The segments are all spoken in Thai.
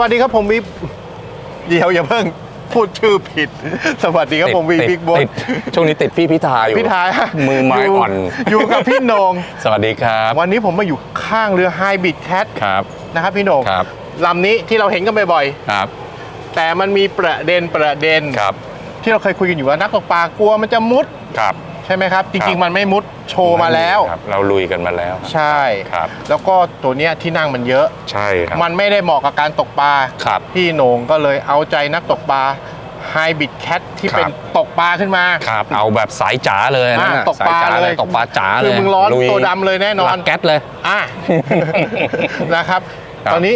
วัสดีครับผมวิบเดี๋ยวอย่าเพิ่งพูดชื่อผิด สวัสดีครับผมวีติดบิ๊กบอติดช่วงนี้ติดพี่พิธาอยู่พี่ทายมือไม้อ่อน อยู่กับพี่โหนง สวัสดีครับ วันนี้ผมมาอยู่ข้างเรือไฮบิดแคทครับนะครับพี่โหนงครับลำนี้ที่เราเห็นกันบ่อยครับๆแต่มันมีประเด็นประเด็นครับ ที่เราเคยคุยกันอยู่ว่านักตกปลากลัวมันจะมุดครับ ใช่ไหมครับจครัริงบๆมันไม่มุดโชว์มาแล้ว ครับเราลุยกันมาแล้วใช่ ครับ แล้วก็ตัวเนี้ยที่นั่งมันเยอะ ใช่ครับมันไม่ได้เหมาะกับการตกปลา ครับ พี่โหนงก็เลยเอาใจนักตกปลาไฮบิดแคทที่ครับ เป็นตกปลาขึ้นมา ครับ เอาแบบสายจ๋าเลยนะอ่าตกปลาสยจ๋เลย ตกปลาจ๋าเลยคือมึงร้อนลุยตัวดำเลยแน่นอนลักแก๊สเลย อะ นะครับ ครับตอนนี้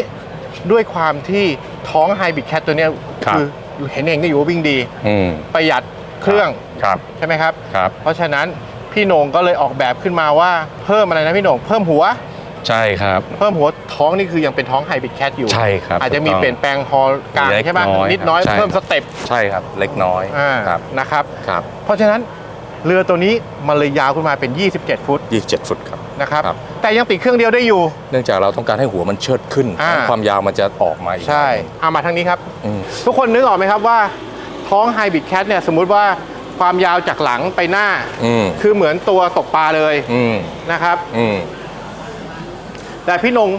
ด้วยความที่ท้องไฮบิดแคทตัวเนี้ยครับ คือเห็นเองก็อยู่ว่าวิ่งดี อืม ประหยัด เครื่องครับใช่ไหมครับครับ เพราะฉะนั้นพี่โหนงก็เลยออกแบบขึ้นมาว่าเพิ่มอะไรนะพี่โหนงเพิ่มหัว ใช่ครับ เพิ่มหัวท้องนี่คือยังเป็นท้องไฮบิดแคทอยู่ใช่ครับอาจจะมีถูกต้องเปลี่ยนแปลงฮอลกลางเล็กใช่ไหมน้อยนิดน้อยครับใช่เพิ่มสเต็ปใช่ครับเล็กน้อยอ่าครับนะครับครับเพราะฉะนั้นเรือตัวนี้มันเลยยาวขึ้นมาเป็น 27 ฟุต 27 ฟุตครับนะครับครับแต่ยังติดเครื่องเดียวได้อยู่ เนื่องจากเราต้องการให้หัวมันเชิดขึ้นอ่าความยาวมันจะออกมาอีกใช่เอามาทางนี้ครับอืมทุกคนนึกออกไหมครับว่า ท้องไฮบิดแคทเนี่ยสมมุติว่าความยาวจากหลังไปหน้า อืมคือเหมือนตัวตกปลาเลยอืมนะครับ อืมแต่พี่นง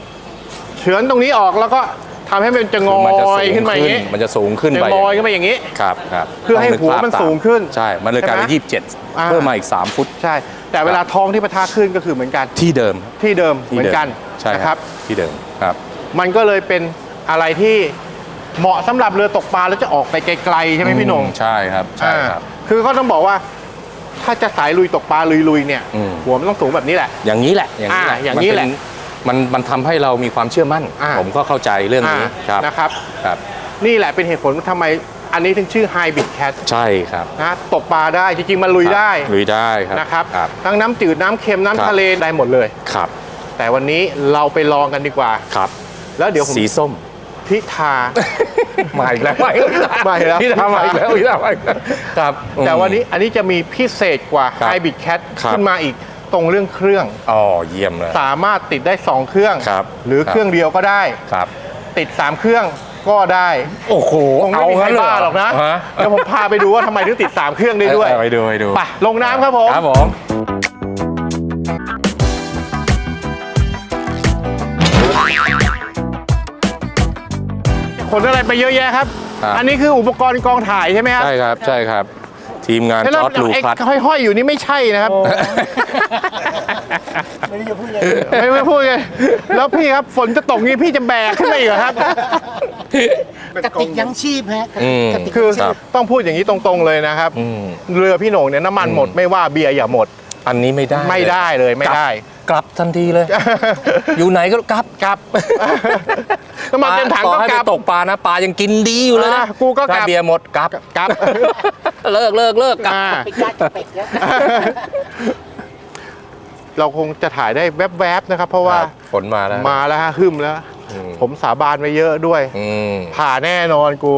เฉือนตรงนี้ออกแล้วก็ทำให้มันจะงคืออมันจะสูยงขึ้นมาอย่างนี้มันจะสูงขึ้นจะไปงอยขึ้นมาอย่างนี้ ครับครับเพื่อให้ต้งกหัวภาพมันตาสูงขึ้นใช่ มันเลยกลายเป็นใช่ไหมยี่สิบเจ็ดอ่า เพิ่มมาอีก3ฟุตใช่ แต่เวลาท้องที่ปะทะขึ้นก็คือเหมือนกันที่เดิมที่เดิมที่เหมือนกันใช่นะคครัรับ บที่เดิมครับ มันก็เลยเป็นอะไรที่ เหมาะสำหรับเรือตกปลาแล้วจะออกไปไกลๆใช่ไหมพี่นงใช่ครับใช่ครับ อ่าคือเขาต้องบอกว่า ถ้าจะสายลุยตกปลาลุยๆเนี่ยอืม หัวมันต้องสูงแบบนี้แหละ อย่างนี้แหละอย่างนี้แหละอ่าอย่างนี้แหละมัเป็มันมันทำให้เรามีความเชื่อมั่น อ่า ผมก็เข้าใจเรื่องนี้อ่าครับ นะครับ ครับ นี่แหละเป็นเหตุผลว่าทำไมอันนี้ถึงชื่อ Hybrid Cat ใช่ครับนะตกปลาได้จริงๆมันลุยได้ลุยได้ครับนะครับครับ ทั้งน้ำจืดน้ำเค็มน้ำครับ ทะเลได้หมดเลย ครับแต่วันนี้เราไปลองกันดีกว่า ครับ แล้วเดี๋ยวผมสีส้ม พิธา มาอีกแล้วมาอีกแล้วมาอีกแล้วพี่ทำมาอีกแล้วพี่ทำมาอีกแล้วครับแต่วันนี้อันนี้จะมีพิเศษกว่า ครับ Hybrid Cat ครับ ขึ้นมาอีกตรงเรื่องเครื่อง อ๋อเยี่ยมเลย สามารถติดได้ 2 เครื่อง ครับหรือครับ เครื่องเดียวก็ได้ ครับ ติด 3 เครื่องก็ได้โอ้โหคงไม่มีใครบ้าหรอกนะฮะเดี๋ยวผมพาไปดูว่าทำไมถึงติด 3 เครื่องได้ด้วย เออไปดูไปดูไปลงน้ำครับผม ครับผม ขนอะไรไปเยอะแยะครับ ครับ อันนี้คืออุปกรณ์กองถ่ายใช่ไหมครับใช่ครับใช่ครับ ทีมงานแล้วจอร์ดลูไอ้คัสห้อยๆอยู่นี่ไม่ใช่นะครับ ไม่ได้จะพูดเลยไม่ไม่พูดเลยแล้วพี่ครับฝนจะตกนี่พี่จะแบกขึ้นไปอีกเหรอครับ กระติกยังชีพฮะอืม กระติกคือยังชีพต้องพูดอย่างนี้ตรงๆเลยนะครับ อืมเรือพี่โหน่งเนี่ยน้ำมันหมดไม่ว่าเบียร์อย่าหมด อันนี้ไม่ได้ไม่ได้เลยไม่ได้ กลับ ทันทีเลย อยู่ไหนก็กลับกลับน้ำมันเต็มถังต่อก็ให้กไปลับตกปลานะปลายังกินดีอยู่เลยนะอ่ากูก็กลับถ้าเบียร์หมดกลับกลับเลิกเลิกเลิกกลับอ่าไปญาติกับเป็ดแล้วเราคงจะถ่ายได้แวบๆนะครับ เพราะว่าครับฝนมาแล้วมาแล้วฮะหึมแล้วอืมผมสาบานไว้เยอะด้วยอืมผ่าแน่นอนกู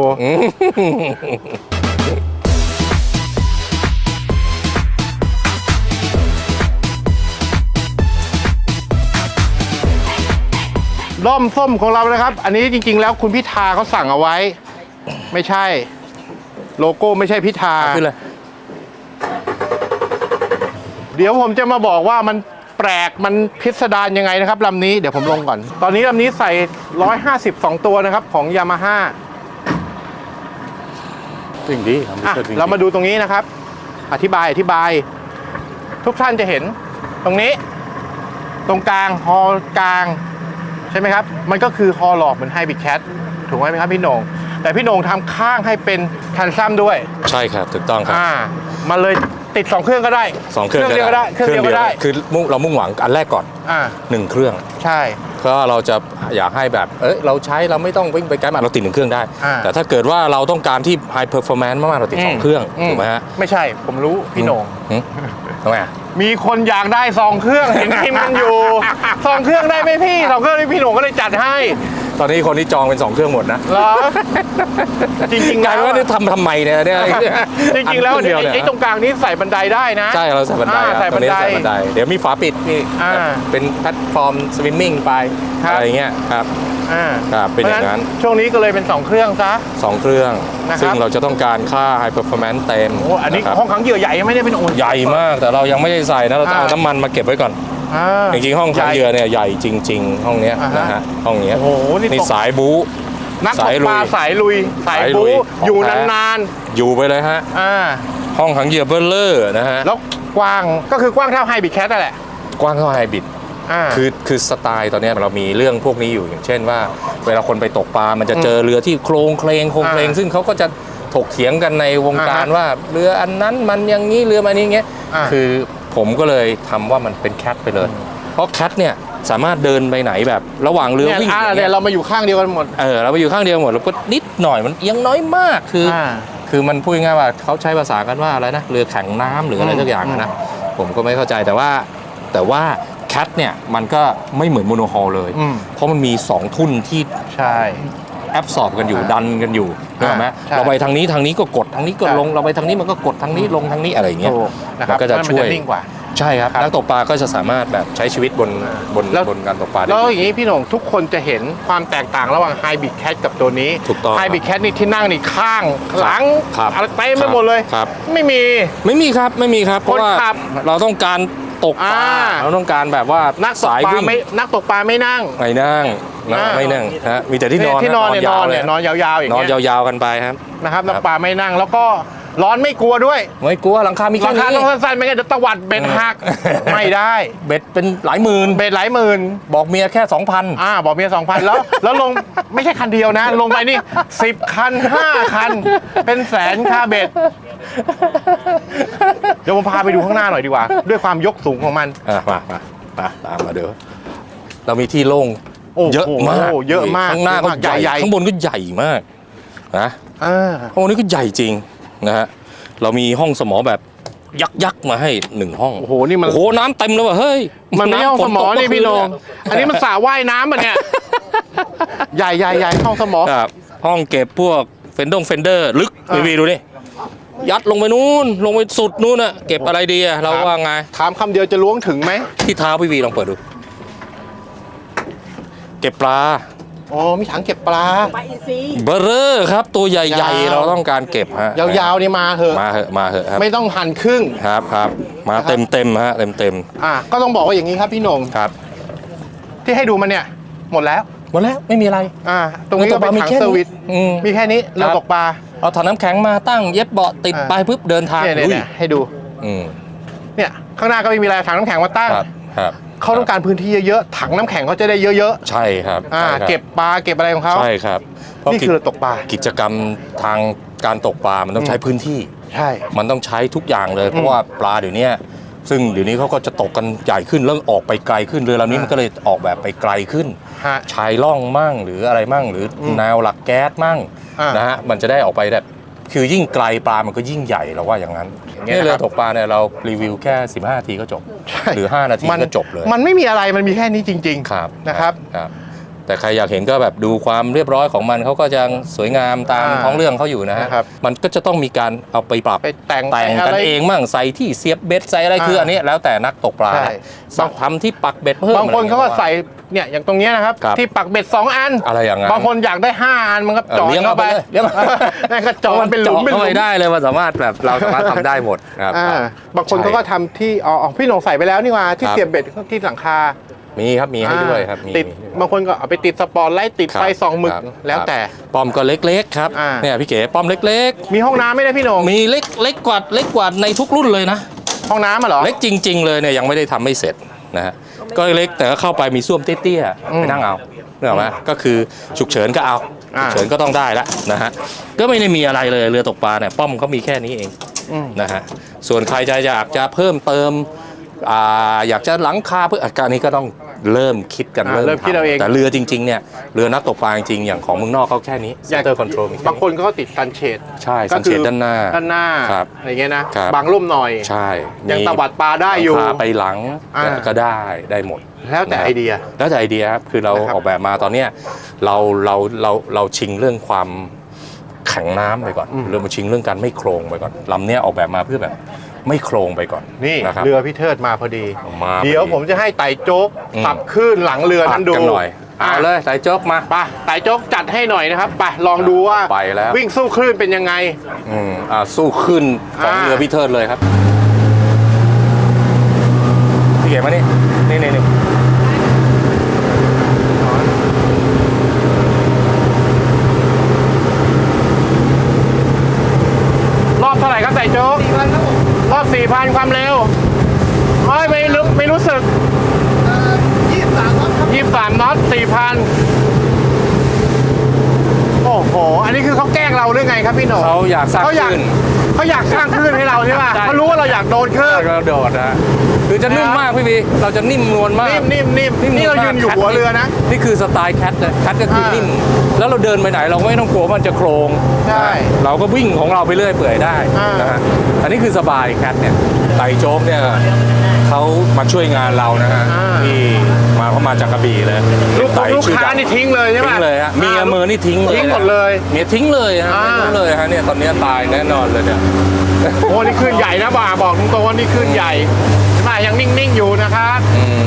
ด้อมส้มของเรานะครับ อันนี้จริง ๆ แล้วคุณพิธาเขาสั่งเอาไว้ ไม่ใช่ โลโก้ไม่ใช่พิธาขึ้นเลยเดี๋ยวผมจะมาบอกว่ามันแปลกมันพิสดารยังไงนะครับลำนี้เดี๋ยวผมลงก่อน ตอนนี้ลำนี้ใส่ 152 ตัวนะครับของยามาฮ่าวิ่งดีครับอะชิดวิ่งเรามาดูตรงนี้นะครับ อธิบายอธิบาย ทุกท่านจะเห็น ตรงนี้ ตรงกลางฮอลกลาง ใช่ไหมครับ มันก็คือฮอลล็อกเหมือนไฮบิดแคทถูกไหมครับพี่โหนงแต่พี่โหนงทำข้างให้เป็นทันซัมด้วย ใช่ครับถูกต้องครับอ่ามันเลยติด 2 เครื่องก็ได้สองเครื่องเดียวก็ได้เครื่องเดียวก็ได้คือมุ่งเรามุ่งหวังอันแรกก่อนอ่าหนึ่งเครื่อง ใช่เพราะเราจะอยากให้แบบเอ้ยเราใช้เราไม่ต้องวิ่งไปไกลมากเราติดหนึ่งเครื่องได้ อ่า แต่ถ้าเกิดว่าเราต้องการที่ high performance มากๆเราติดสองเครื่องถูกไหมฮะ ไม่ใช่ผมรู้พี่โหนงหืม ทำไมอะ มีคนอยากได้ซองเครื่อง เห็นพิมพ์กันอยู่ ซองเครื่องได้ไหมพี่ซองเครื่องนี่พี่โหนงก็เลยจัดให้ตอนนี้คนที่จองเป็นสองเครื่องหมดนะเหรอจริงๆกลายแล้วเป็นว่านี่ทำทำไมเนี่ยเนี่ยจริงๆแล้วอันเนี่เดียยวเนี่ยไอ้ตรงกลางนี้ใส่บันไดได้นะ ใช่เราใส่บันไดอ่าครับใส่ตรงนี้บันไดใส่บันได เดี๋ยวมีฝาปิดนี่อ่าเป็นแพลตฟอร์มสวิมมิ่งไปครับอะไรเงี้ยครับ อ่าครับเป็นอย่างนั้นพระฉะช่วงนี้ก็เลยเป็น 2 เครื่องซะ สองเครื่อง นะครับ ซึ่งเราจะต้องการค่า high performance เต็มโอ้อันนี้ะครับห้องขังเหยื่อใหญ่ไม่ได้เป็นโอ้ใหญ่มากแต่เรายังไม่ได้ใส่นะเราจะเอาอ่า น้ำมันมาเก็บไว้ก่อน อ่า จริงๆห้องขังเหยื่อเนี่ยใหญ่จริง ๆ ห้องเนี้ยอ่าฮะ นะฮะห้องเนี้ยโอ้โหนี่นี่ตกสายบู๊ นักตสากยลุปยลาสายลุย สายสายลุบู๊ยอยู่ของแท้ นานอยู่ไปเลยฮะ ๆอ่าห้องขังเหยื่อเบลเลอร์นะฮะแล้วกว้างก็คือกว้างเท่าไฮบิดแคทนั่นแหละ กว้างเท่าไฮบิดอ่า คือคือสไตล์ตอนเนี้ยเรามีเรื่องพวกนี้อยู่อย่างเช่นว่า เวลาคนไปตกปลา มันจะเจอเรือที่โครงเคลงโครงเคลงอ่าซึ่งเขาก็จะถกเถียงกันในวงการอ่าฮะว่าเรืออันนั้นมันอย่างนี้เรือมันนี้เงี้ยอ่าคือผมก็เลยทำว่ามันเป็นแคทไปเลย เพราะแคทเนี่ยสามารถเดินไปไหนแบบระหว่างเรือเนี่ยวิ่งอ่าอย่างเนี่เงี้ยยเรามาอยู่ข้างเดียวกันหมดเออเราไปอยู่ข้างเดียวหมดแล้วก็นิดหน่อยมันเอียงน้อยมากคืออ่าคือมันพูดง่ายๆว่าเขาใช้ภาษากันว่าอะไรนะเรือแข็งน้ำหรืออะไรอืมสักอย่างอะนะผมก็ไม่เข้าใจแต่ว่าแต่ว่า แคทเนี่ยมันก็ไม่เหมือนโมโนฮอลเลย อืม เพราะมันมี 2 ทุ่นที่ใช่ แอบสอบกันอยู่อ่าดันกันอยู่นึกออกไหมใช่เราไปทางนี้ทางนี้ก็กดทางนี้ก็ใช่ ลงเราไปทางนี้มันก็กดทางนี้ลงทางนี้อะไรอย่างเงี้ย ถูกนะครับมันก็จะนั่นช่วยนิ่งกว่า ใช่ครับครับนักตกปลาก็จะสามารถแบบใช้ชีวิตบนบนแล้ว บนการตกปลาได้ แล้วดีอย่างนี้พี่หนงทุกคนจะเห็นความแตกต่างระหว่างไฮบิดแคทกับตัวนี้ถูกต้องไฮบิดแคทนี่ที่นั่งนี่ข้างหลังครับอะไรเต็มไปหมดเลย ครับ ไม่มี ไม่มีครับไม่มีครับ เพราะว่าคนขับ เราต้องการ ตกปลาอ่า เราต้องการแบบว่านักตกสายปลาวิ่งไม่นักตกปลาไม่นั่ง ไม่นั่งนะอ่า ไม่นั่งฮะมีแต่ที่นอนที่นอนเนี่ยนอนเนี่ยนอนยาวๆอย่างนอนเงี้ยยาวๆกันไปครับ นะครับครับนักปลาไม่นั่งแล้วก็ ร้อนไม่กลัวด้วยไม่กลัวหลังคามีราแค่คานี้ต้องสั้นๆไม่งั้นเดี๋ยวตวัดเบ็ดหักไม่ได้ เบ็ดเป็นหลายหมื่นเบ็ดหลายหมื่น บอกเมียแค่2,000อ่าบอกเมียสองพันแล้ว แล้วลงไม่ใช่คันเดียวนะ ลงไปนี่สิบคันห้าคัน เป็นแสนค่าเบ็ด เดี๋ยวผมพาไปดูข้างหน้าหน่อยดีกว่า ด้วยความยกสูงของมัน อะมามามาตามมาเดี๋ยวเรามีที่โล่งโอ้โหเยอะมากเยอะมากข้างหน้าก็เยอะมากใหญ่ใหญ่ๆข้างบนก็ใหญ่มากนะเออห้องนี้ก็ใหญ่จริง นะฮะเรามีห้องสมอแบบยักษ์ยักษ์มาให้หนึ่งห้อง โอ้โห นี่มัน โอ้โห น้ำเต็มเลยว่ะเฮ้ยมันไม่ใช่ห้องสมอำฝตกนี่พี่โหนงเมื่คืเยอันนี้มันสระว่ายน้ำอะเนี่ย ใหญ่ใหญ่ใหญ่ห้องสมอ ครับห้องเก็บพวกเฟนดงเฟนเดอร์ลึกอ่า วีวีดูนี่ยัดลงไปนู้นลงไปสุดนู้นอะเก็บอะไรดีอะเราว่าไง ถามคำเดียวจะล้วงถึงไหม ที่เท้าพี่วีลองเปิดดู เก็บปลา อ๋อมีถังเก็บปลาไปอินซีย์เบอร์เรอร์ครับ ตัวใหญ่ยาวๆเราต้องการเก็บฮะยาวๆนี่มาเถอะ มาเหอะมาเหอะครับไม่ต้องหั่นครึ่ง ครับครับ มานะครับ เต็มเต็มๆฮะเต็มเต็มอะก็ต้องบอกว่าอย่างนี้ครับพี่โหนงๆครับที่ให้ดูมันเนี่ย หมดแล้ว หมดแล้วไม่มีอะไร อ่า ตรงนี้ก็เป็นมีถังแค่เซอร์วิสอืม มีแค่นี้เรือครับตกปลา เอาถังน้ำแข็งมาตั้งเย็บเบาะติดอ่า ไปปุ๊บเดินทางเนี่ยเนี่ยลุยเนี่ยให้ดู อืมเนี่ยข้างหน้าก็ไม่มีอะไรถังน้ำแข็งมาตั้ง ครับครับ เขาต้องการพื้นที่เยอะๆถังน้ำแข็งเขาจะได้เยอะใช่ครับๆอ่าใช่ครับเก็บปลาเก็บอะไรของเขา ใช่ครับเพราะนี่กิจคือเรือตกปลากิจกรรมทางการตกปลามันต้องใช้พื้นที่ ใช่ มันต้องใช้ทุกอย่างเลย เพอืราะมว่าปลาเดี๋ยวนี้ซึ่งเดี๋ยวนี้เขาก็จะตกกันใหญ่ขึ้นแล้วออกไปไกลขึ้นเรือลำนี้อ่ามัมันก็เลยออกแบบไปไกลขึ้นฮะชายล่องมั่งหรืออะไรมั่ง หรืออมแนวหลักแก๊สมั่งอ่าน นะฮะมันจะได้ออกไปแบบ คือยิ่งไกลปลามันก็ยิ่งใหญ่เราว่าอย่างนั้นอย่างเงี้ยนี่เรือนะครับตกปลาเนี่ยเรารีวิวแค่ 15นาทีก็จบใช่หรือ 5 นาทีมันก็จบเลย มันไม่มีอะไรมันมีแค่นี้จริงครับนะครับครับ แต่ใครอยากเห็นก็แบบดูความเรียบร้อยของมันเขาก็ยังสวยงามตามอ่าท้องเรื่องเขาอยู่นะฮะนะครับมันก็จะต้องมีการเอาไปปรับไปแต่งแต่งไปกันอะไรเองมั่งใส่ที่เสียบเบ็ดใส่อะไรอ่าคืออันนี้แล้วแต่นักตกปลาใช่บางทำที่ปักเบ็ดเพิ่มบางคนอะไรเขาก็ใส่เนี่ยอย่างตรงเนี้ยนะครับ ครับ ที่ปักเบ็ดสองอัน อะไรอย่างนั้น บางคนอยากได้ห้าอันมันก็เออเจาะเลี้ยงเข้าเอาไปไปเลยเลี้ยงเอาไปนั่นก็เจาะมันเป็นหลุมเป็นหเข้าลุไปมได้เลยว่าสามารถแบบเราสามารถทำได้หมดครับ อ่าบางคนเขาก็ทำที่อ๋ออ๋อพี่หนงใส่ไปแล้วนี่หว่าที่ครับ เสียบเบ็ดที่หลังคา มีครับมีให้ด้วยครับมีติดมีบางคนก็เอาไปติดสปอร์ตไลท์ติดครับไฟส่องหมึกครับแล้วแต่ป้อมก็เล็กๆครับอ่า เนี่ยพี่เก๋ป้อมเล็กมีห้องน้ำไหมเนี่ได้พี่หนงๆ มีเล็กเล็กกว่าเล็กกว่าในทุกรุ่นเลยนะ ห้องน้ำอะเหรอ เล็กจริง ๆ เลยเนี่ยยังไม่ได้ทำไม่เสร็จนะฮะก็เล็กแต่ก็เข้าไปมีส้วมเตี้ยอืๆมไปนั่งเอาเนกออกไหมก็คือฉุกเฉินก็เอาอ่า ฉุกเฉินก็ต้องได้ละนะฮะก็ไม่ได้มีอะไรเลยเรือตกปลาเนี่ยป้อมเขามีแค่นี้เอง อืม นะฮะส่วนใครจะอยากจะเพิ่มเติมอ่าอยากจะหลังคาเพื่ออาการนี้ก็ต้อง เริ่มคิดกันอ่าเริ่มคิดเอาเอง แต่เรือจริงๆเนี่ยเรือนักตกปลาจริงๆอย่างของเมืองนอกเขาแค่นี้อยาก center control มีแค่บางคนเขาก็ติดซันเชดใช่ก็สังคืเกอตด้านหน้า ด้านหน้าครับอะไรเงี้ยนะครับ บางร่มหน่อย ใช่ยังมีตวัดปลาได้อยู่ หลังคาไปหลังอ่า ก็ได้ได้หมด แล้วแต่นะครับไอเดีย แล้วแต่ไอเดียครับคือเรานะครับ ออกแบบมาตอนเนี้ยเราเราเราเราชิงเรื่องความแข็งน้ำไปก่อนอืมเรามาชิงเรื่องการไม่โครงไปก่อนลำเนี้ยออกแบบมาเพื่อแบบ ไม่โครงไปก่อนนี่นะครับเรือพี่เทิดมาพอดี มาพอดีเดี๋ยวผมจะให้ไต่โจ๊กอืม ปรับขึ้นหลังเรือนั้นดูอัดกันหน่อยเอาเลยไต่โจ๊กมา ไปไต่โจ๊กจัดให้หน่อยนะครับไปลองดูว่าไปแล้ววิ่งสู้คลื่นเป็นยังไง อืมอ่าสู้ขึ้นของอ่า เรือพิเทิร์ดเลยครับพี่เก๋มานี่นี่นี่นี่ รอบเท่าไหร่ครับไต่โจ๊กรอบ สี่พันความเร็วเฮ้ยไม่รู้ไม่รู้สึกยี่สิบสามน็อตยี่สามน็อตสี่พันโอ้โห อันนี้คือเขาแกล้งเราหรือไงครับพี่โหนงเขาอยากสร้างเขาอยากขึ้น เขาอยากสร้างคลื่นให้เราใช่ป่ะใช่ เขารู้ว่าเราอยากโดนคลื่นกระโดดนะคือจะนิ่มมากพี่บีเราจะนิ่มนวลมากนิ่มนิ่มนิ่มนี่เรายืนอยู่หัวเรือนะ นี่คือสไตล์แคทนะแคทก็คืออ่านิ่ม แล้วเราเดินไปไหนเราไม่ต้องกลัวมันจะโครงใช่นะเราก็วิ่งของเราไปเรื่อยเปื่อยได้อ่าน นะฮะอันนี้คือสบายแคทเนี่ยไต่โจ๊กเนี่ย เขามาช่วยงานเรานะฮะที่มาเขามาจากกระบี่เลยลูกไต่ลูกชื่อค้าดังนี่ทิ้งเลยใช่ทิ้ป่ะงเลยฮะเมียมือนี่ทิ้งเลยทิ้งหมดเลยเมียทิ้งเลยฮะอ่าไม่รู้เลยฮะเนี่ยตอนนี้ตายแน่นอนเลยเนี่ย โอ้นี่คลื่นใหญ่นะบ่าบอกตรงๆว่านี่คลื่นใหญ่ใช่ป่ะยังนิ่งๆอยู่นะครับ อืม